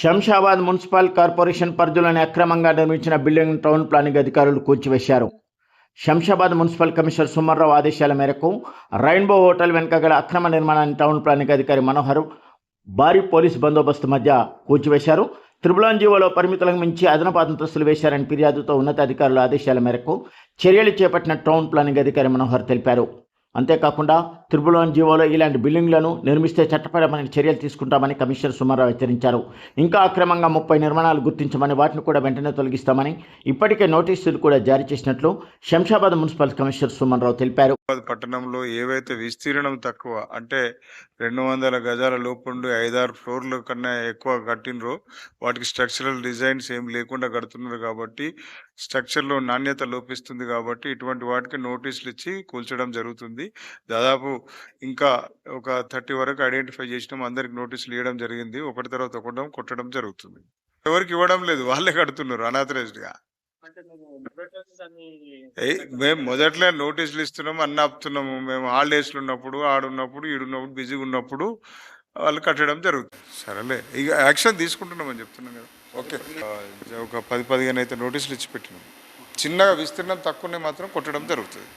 Shamshabad municipal corporation పరిధిలోని అక్రమంగా నిర్మించిన బిల్డింగ్ టౌన్ ప్లానింగ్ అధికారులు కూల్చివేశారు. శంషాబాద్ మున్సిపల్ కమిషనర్ సుమర్రావు ఆదేశాల మేరకు రైన్బో హోటల్ వెనుక గల అక్రమ నిర్మాణాన్ని టౌన్ ప్లానింగ్ అధికారి మనోహర్ భారీ పోలీస్ బందోబస్తు మధ్య కూల్చివేశారు. త్రిబులాన్ జీవోలో పరిమితులకు మించి అదనపు అంతస్తులు వేశారని ఫిర్యాదుతో ఉన్నతాధికారుల ఆదేశాల మేరకు చర్యలు చేపట్టిన టౌన్ ప్లానింగ్ అధికారి మనోహర్ తెలిపారు. అంతేకాకుండా త్రిబులాన్ జీవోలో ఇలాంటి బిల్డింగ్లను నిర్మిస్తే చట్టపరమైన చర్యలు తీసుకుంటామని కమిషనర్ సుమారావు హెచ్చరించారు. ఇంకా అక్రమంగా ముప్పై నిర్మాణాలు గుర్తించమని వాటిని కూడా వెంటనే తొలగిస్తామని ఇప్పటికే నోటీసులు కూడా జారీ చేసినట్లు శంషాబాద్ మున్సిపల్ కమిషనర్ సుమన్రావు తెలిపారు. పట్టణంలో ఏవైతే విస్తీర్ణం తక్కువ అంటే రెండు వందల గజాల లోపుండి ఐదారు ఫ్లోర్ల కన్నా ఎక్కువ కట్టినరో వాటికి స్ట్రక్చరల్ డిజైన్స్ ఏం లేకుండా కడుతున్నారు కాబట్టి స్ట్రక్చర్లో నాణ్యత లోపిస్తుంది కాబట్టి ఇటువంటి వాటికి నోటీసులు ఇచ్చి కూల్చడం జరుగుతుంది. దాదాపు ఇంకా ఒక థర్టీ వరకు ఐడెంటిఫై చేసినాం. అందరికి నోటీసులు ఇవ్వడం జరిగింది. ఒకటి తర్వాత ఒకటం కొట్టడం జరుగుతుంది. ఎవరికి ఇవ్వడం లేదు. వాళ్ళే కడుతున్నారు అనాథరైజ్డ్గా ఏయ్, మేము మొదట్లో నోటీసులు ఇస్తున్నాము అన్ని ఆపుతున్నాము. మేము హాలిడేస్లు ఉన్నప్పుడు ఆడున్నప్పుడు ఈడున్నప్పుడు బిజీగా ఉన్నప్పుడు వాళ్ళు కట్టడం జరుగుతుంది. సరేలే. ఇక యాక్షన్ తీసుకుంటున్నామని చెప్తున్నాం కదా. ఓకే. ఒక పది పదిహేను అయితే నోటీసులు ఇచ్చి పెట్టినాం చిన్నగా విస్తీర్ణం తక్కువనే మాత్రం కొట్టడం జరుగుతుంది.